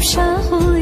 沙湖里